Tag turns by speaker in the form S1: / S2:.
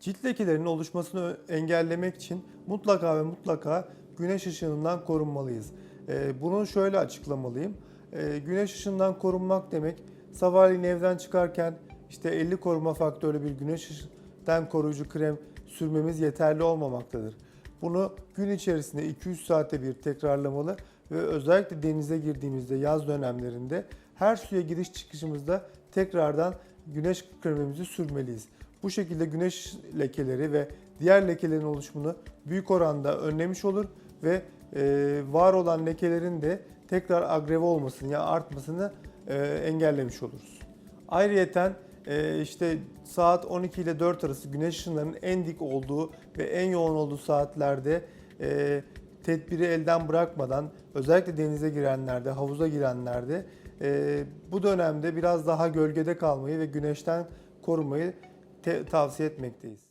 S1: Cilt lekelerinin oluşmasını engellemek için mutlaka ve mutlaka güneş ışığından korunmalıyız. Ee, Bunu şöyle açıklamalıyım. Ee, Güneş ışığından korunmak demek sabahleyin evden çıkarken işte 50 koruma faktörlü bir güneş ışığından koruyucu krem sürmemiz yeterli olmamaktadır. Bunu gün içerisinde 200 saate bir tekrarlamalı ve özellikle denize girdiğimizde yaz dönemlerinde her suya giriş çıkışımızda tekrardan güneş kremimizi sürmeliyiz. Bu şekilde güneş lekeleri ve diğer lekelerin oluşumunu büyük oranda önlemiş olur ve e, var olan lekelerin de tekrar agreve olmasını ya artmasını e, engellemiş oluruz. Ayrıyeten işte saat 12 ile 4 arası güneş ışınlarının en dik olduğu ve en yoğun olduğu saatlerde e, tedbiri elden bırakmadan özellikle denize girenlerde, havuza girenlerde e, bu dönemde biraz daha gölgede kalmayı ve güneşten korumayı tavsiye etmekteyiz.